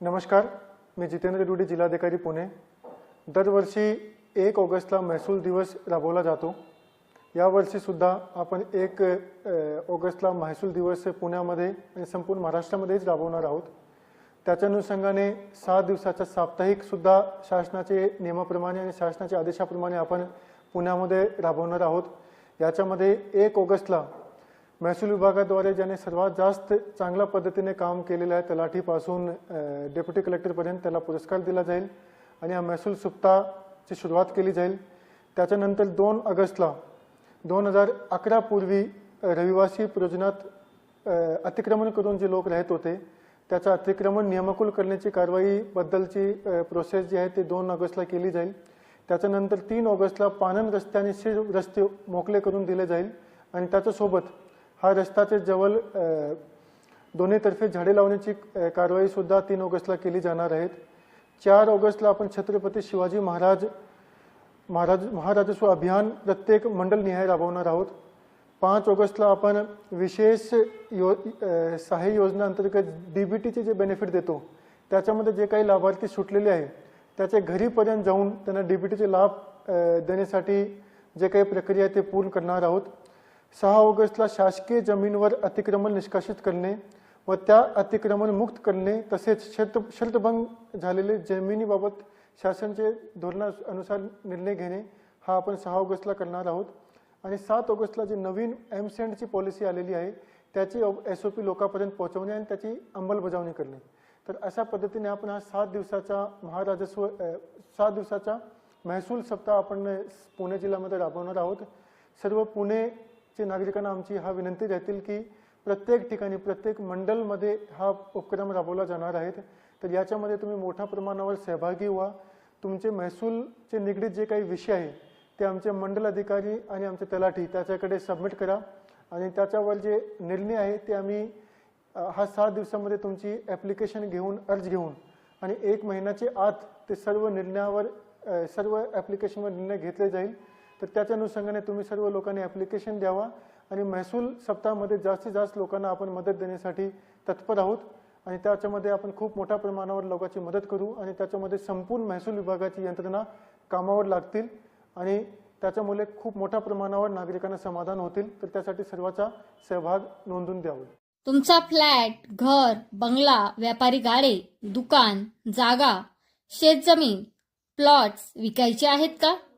नमस्कार मी जितेंद्र डुडे जिल्हाधिकारी पुणे. दरवर्षी एक ऑगस्टला महसूल दिवस राबवला जातो. यावर्षीसुद्धा आपण एक ऑगस्टला महसूल दिवस पुण्यामध्ये आणि संपूर्ण महाराष्ट्रामध्येच राबवणार आहोत. त्याच्या अनुषंगाने सात दिवसाच्या साप्ताहिकसुद्धा शासनाचे नियमाप्रमाणे आणि शासनाच्या आदेशाप्रमाणे आपण पुण्यामध्ये राबवणार आहोत. याच्यामध्ये एक ऑगस्टला महसूल विभागाद्वारे ज्याने सर्वात जास्त चांगल्या पद्धतीने काम केलेलं आहे तलाठीपासून डेप्युटी कलेक्टरपर्यंत त्याला पुरस्कार दिला जाईल आणि या महसूल सुप्ताची सुरुवात केली जाईल. त्याच्यानंतर दोन ऑगस्टला दोन हजार अकरा पूर्वी रहिवासी प्रयोजनात अतिक्रमण करून जे लोक राहत होते त्याचं अतिक्रमण नियमकूल करण्याची कारवाईबद्दलची प्रोसेस जी आहे ती दोन ऑगस्टला केली जाईल. त्याच्यानंतर तीन ऑगस्टला पानन रस्ते आणि शिर रस्ते मोकळे करून दिले जाईल आणि त्याच्यासोबत हा रस्ताचे जवळ दोन्हीतर्फे झाडे लावण्याची कारवाई कारवाईसुद्धा तीन ऑगस्टला केली जाणार आहेत चार ऑगस्टला आपण छत्रपती शिवाजी महाराज महाराज महाराजस्व अभियान प्रत्येक मंडल निहाय राबवणार आहोत. पाच ऑगस्टला आपण विशेष यो सहाय्य सहाय्य योजना अंतर्गत टीचे जे बेनिफिट देतो त्याच्यामध्ये जे काही लाभार्थी सुटलेले आहे त्याच्या घरीपर्यंत जाऊन त्यांना डी बी टीचे लाभ देण्यासाठी जे काही प्रक्रिया आहे ते पूर्ण करणार आहोत. सहा ऑगस्टला शासकीय जमीनवर अतिक्रमण निष्कासित करणे व त्या अतिक्रमण मुक्त करणे तसेच शर्त शर्तभंग झालेले जमिनीबाबत शासनाचे धोरणानुसार निर्णय घेणे हा आपण सहा ऑगस्टला करणार आहोत. आणि सात ऑगस्टला जी नवीन एम पॉलिसी आलेली आहे त्याची एस ओ पी लोकांपर्यंत पोहोचवणे आणि त्याची अंमलबजावणी करणे. तर अशा पद्धतीने आपण हा सात दिवसाचा महाराजस्व सात दिवसाचा महसूल सप्ताह आपण पुणे जिल्ह्यामध्ये राबवणार आहोत. सर्व पुणे ते नागरिकांना आमची हा विनंती राहतील की प्रत्येक ठिकाणी प्रत्येक मंडलमध्ये हा उपक्रम राबवला जाणार आहेत तर याच्यामध्ये तुम्ही मोठ्या प्रमाणावर सहभागी व्हा. तुमचे महसूलचे निगडीत जे काही विषय आहे ते आमचे मंडल अधिकारी आणि आमचे तलाठी त्याच्याकडे सबमिट करा. आणि त्याच्यावर जे निर्णय आहे ते आम्ही हा सात दिवसामध्ये तुमची ॲप्लिकेशन घेऊन अर्ज घेऊन आणि एक महिन्याचे आत ते सर्व निर्णयावर सर्व ॲप्लिकेशनवर निर्णय घेतले जाईल. तर त्याच्या अनुषंगाने तुम्ही सर्व लोकांनी ॲप्लिकेशन द्यावा आणि महसूल सप्ताहामध्ये जास्तीत जास्त लोकांना आपण मदत देण्यासाठी तत्पर आहोत. आणि त्याच्यामध्ये आपण खूप मोठ्या प्रमाणावर लोकांची मदत करू आणि त्याच्यामध्ये संपूर्ण महसूल विभागाची यंत्रणा कामावर लागतील आणि त्याच्यामुळे खूप मोठ्या प्रमाणावर नागरिकांना समाधान होतील. तर त्यासाठी सर्वांचा सहभाग नोंदून द्यावा. तुमचा फ्लॅट घर बंगला व्यापारी गाडे दुकान जागा शेतजमीन प्लॉट्स विकायचे आहेत का?